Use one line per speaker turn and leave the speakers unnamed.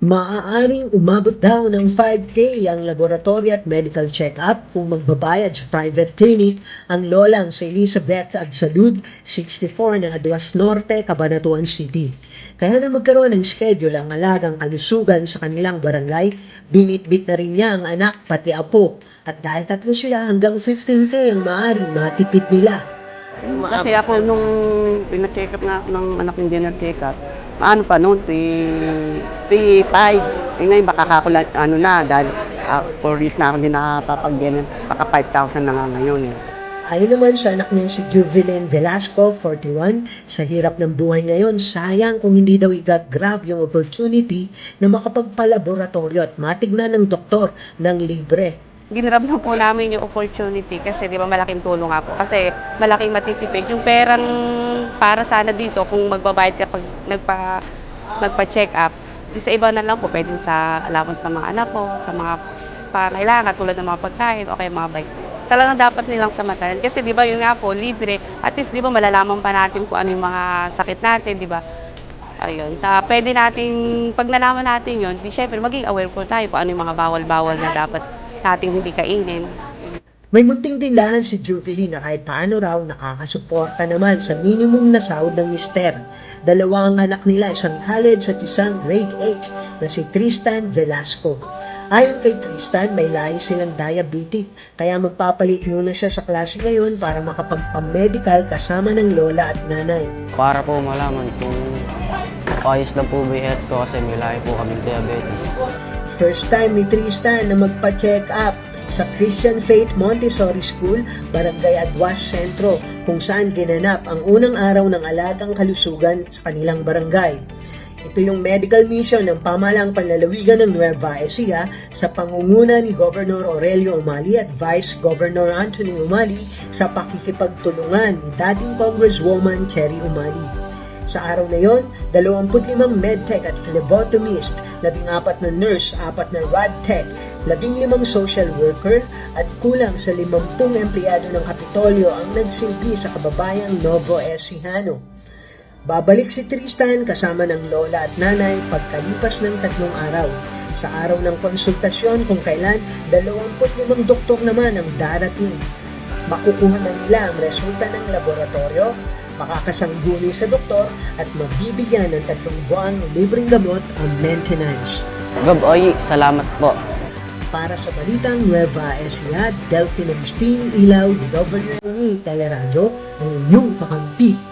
Maaaring umabot daw ng 5K ang laboratory at medical check-up kung magbabayad sa private clinic ang lolang si Elizabeth Agsalud, 64 na Aduas Norte, Cabanatuan City. Kaya na magkaroon ng schedule ang alagang kalusugan sa kanilang barangay, binitbit na rin niya ang anak pati apo. At dahil tatlo sila hanggang 15K ang maaaring matipid nila.
Kasi ako nung pina-check up nga ako ng anak yung dinner check up, ano pa noon, si, si Pai. Eh ngayon baka kakulat, ano na, dahil uh, for years na ako hindi nakapapag-dinner, baka 5,000 na nga ngayon eh.
Ayon naman sa anak niya si Juvelin Velasco, 41, sa hirap ng buhay ngayon, sayang kung hindi daw i-grab yung opportunity na makapagpalaboratorio at matignan ng doktor ng libre.
Ginrab na po namin yung opportunity kasi di ba malaking tulong nga po. Kasi malaking matitipid. Yung perang para sana dito kung magbabayad ka pag nagpa, nagpa-check up, di sa iba na lang po, pwede sa allowance ng mga anak ko, sa mga pangailangan tulad ng mga pagkain o kaya mga bike. Talagang dapat nilang samatalan. Kasi di ba yun nga po, libre. At least di ba malalaman pa natin kung ano yung mga sakit natin, di ba? Ayun. Ta, pwede nating, pag nalaman natin yun, di syempre maging aware po tayo kung ano yung mga bawal-bawal na dapat nating hindi kainin.
May munting tindahan si Juvelin na kahit paano raw nakakasuporta naman sa minimum na sahod ng mister. Dalawa ang anak nila, isang college at isang grade 8 na si Tristan Velasco. Ayon kay Tristan, may lahi silang diabetic, kaya magpapalit muna siya sa klase ngayon para makapagpamedical kasama ng lola at nanay.
para po malaman kung ayos na po ba health ko kasi may lahi po kami diabetes.
First time ni Tristan na magpa-check up sa Christian Faith Montessori School, Barangay Aguas Centro, kung saan ginanap ang unang araw ng alagang kalusugan sa kanilang barangay. Ito yung medical mission ng pamalang panlalawigan ng Nueva Ecija sa pangunguna ni Governor Aurelio Umali at Vice Governor Anthony Umali sa pakikipagtulungan ni dating Congresswoman Cherry Umali. Sa araw na yon, 25 medtech at phlebotomist, 14 na nurse, 4 na radtech, 15 social worker at kulang sa 50 empleyado ng Kapitolyo ang nagsilbi sa kababayang Novo Ecijano. Babalik si Tristan kasama ng lola at nanay pagkalipas ng tatlong araw. Sa araw ng konsultasyon kung kailan 25 doktor naman ang darating. Makukuha na nila ang resulta ng laboratorio, makakasangguni sa doktor at mabibigyan ng tatlong buwang libreng gamot ang maintenance.
Gab, oy, salamat po.
Para sa Balitang Nueva Ecija, Delphine Agustin, Ilaw, DWME, Teleradyo, ang inyong kakampi